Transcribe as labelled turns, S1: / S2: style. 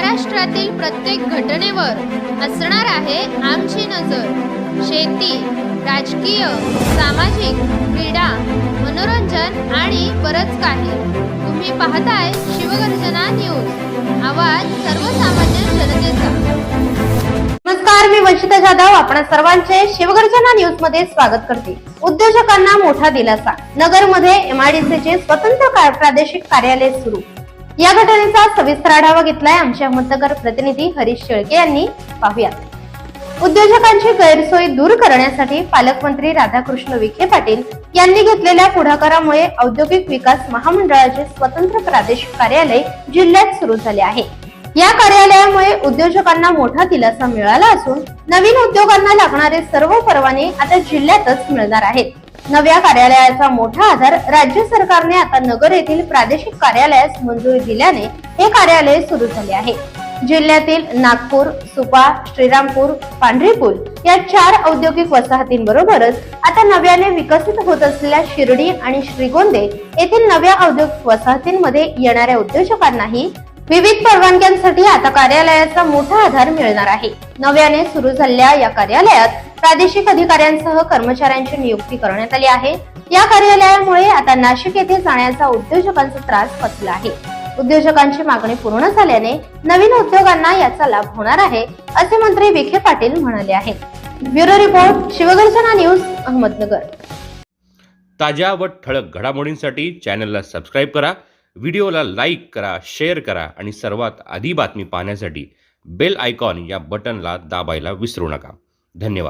S1: महाराष्ट्रातील प्रत्येक घटनेवर असणार आहे आमची नजर. शेती राजकीय सामाजिक क्रीडा मनोरंजन आणि बरंच काही. तुम्ही पाहताय शिवगर्जना न्यूज. आवाज सर्वसामान्य जनतेचा.
S2: नमस्कार मी वंशिता जाधव. आपण सर्वांचे शिवगर्जना न्यूजमध्ये स्वागत करते. उद्योजकांना मोठा दिलासा. नगरमध्ये एमआयडीसीचे स्वतंत्र का- प्रादेशिक कार्यालय सुरू. या घटनेचा सविस्तर आढावा घेतलाय आमचे अहमदनगर प्रतिनिधी हरीश शेळके यांनी. पाहूया. उद्योजकांची गैरसोय दूर करण्यासाठी पालकमंत्री राधाकृष्ण विखे पाटील यांनी घेतलेल्या पुढाकारामुळे औद्योगिक विकास महामंडळाचे स्वतंत्र प्रादेशिक कार्यालय जिल्ह्यात सुरू झाले आहे. या कार्यालयामुळे उद्योजकांना मोठा दिलासा मिळाला असून नवीन उद्योगांना लागणारे सर्व परवाने आता जिल्ह्यातच मिळणार आहेत. नव्या कार्यालयाचा मोठा आधार राज्य सरकारने आता नगर येथील प्रादेशिक कार्यालयास मंजुरी दिल्याने हे कार्यालय सुरू झाले आहे. जिल्ह्यातील नागपूर सुपा श्रीरामपूर पांढरीपूर या चार औद्योगिक वसाहतींबरोबरच आता नव्याने विकसित होत असलेल्या शिर्डी आणि श्रीगोंदे येथील नव्या औद्योगिक वसाहतींमध्ये येणाऱ्या उद्योजकांनाही विविध परवानग्यांसाठी आता कार्यालयाचा मोठा आधार मिळणार आहे. नव्याने सुरू झालेल्या या कार्यालयात प्रादेशिक अधिकाऱ्यांसह कर्मचाऱ्यांची नियुक्ती करण्यात आली आहे. या कार्यालयामुळे आता नाशिक येथे जाण्याचा उद्योजकांचा त्रास पसला आहे. उद्योजकांची मागणी पूर्ण झाल्याने नवीन उद्योगांना याचा लाभ होणार आहे असे मंत्री विखे पाटील म्हणाले आहेत. Bureau report Shivgarjana news Ahmednagar.
S3: ताज्या व ठळक घडामोडींसाठी चॅनलला सबस्क्राईब करा व्हिडिओला लाईक करा शेअर करा आणि सर्वात आधी बातमी पाहण्यासाठी बेल आयकॉन या बटनला दाबायला विसरू नका. धन्यवाद.